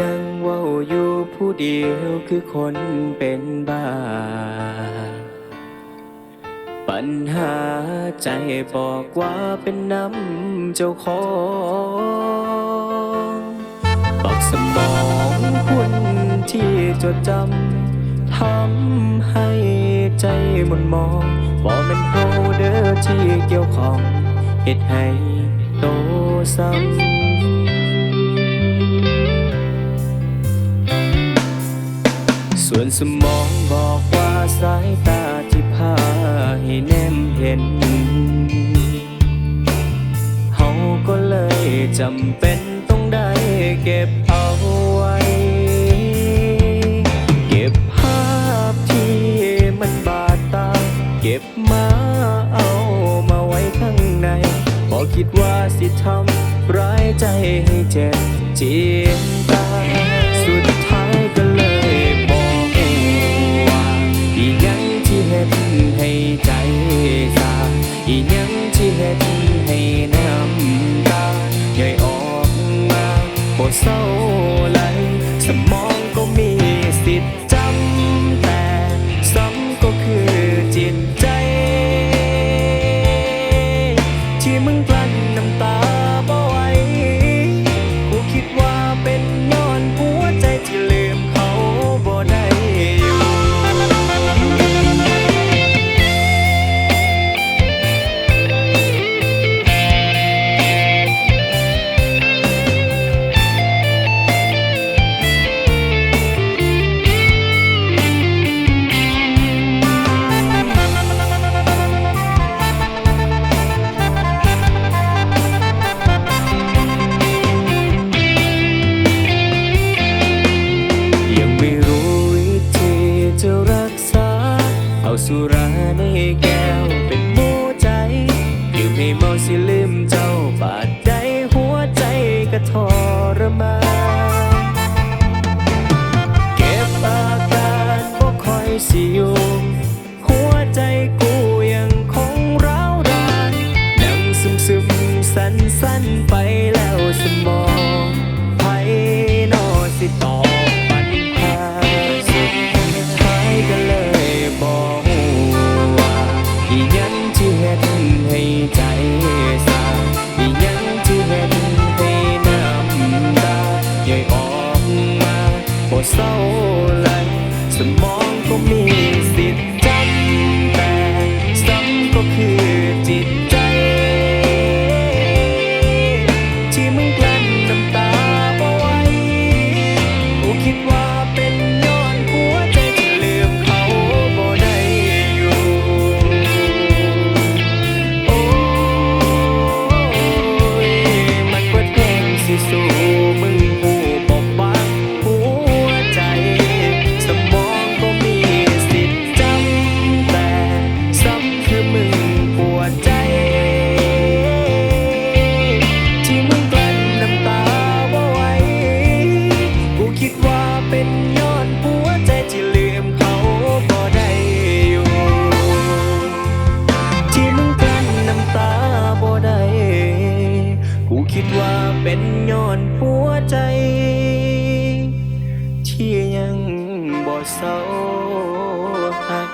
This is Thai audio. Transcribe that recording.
นั่งเว้าอยู่ผู้เดียวคือคนเป็นบ้า ปัญหาใจบอกว่าเป็นน้ำเจ้าของบอกสมองคุณที่จดจำทำให้ใจหมันมองบอกเป็นเฮาเด้อที่เกี่ยวข้องเหตุให้โตซ้ำ ส่วนสมองบอกว่าสายตาที่พาให้แน่มเห็นเฮาก็เลยจำเป็นต้องได้เก็บเอาไว้ เก็บภาพที่มันบาดตา เก็บมาเอามาไว้ข้างในบอคิดว่าสิทำร้ายใจให้เจ็บเจียนตา บ่เศร้ สุราในแก้วเป็นหมูใจดื่มให้เมาสิลืมเจ้าบาดใจหัวใจก็ทรมานเก็บอาการบ่คอยสิอยู่หัวใจกูยังคงร้าวรานนั่งซึมซึมสั้นสั้นไปแล้วสมองไผนอสิตอ เห็นให้ใจสาอีหยังที่เฮ็ดให้น้ำตาย่อยออกมาบ่เศร้าไหลสมองก็มี คิดว่าเป็นย้อนหัวใจ ที่ยังบ่เศร้าหัก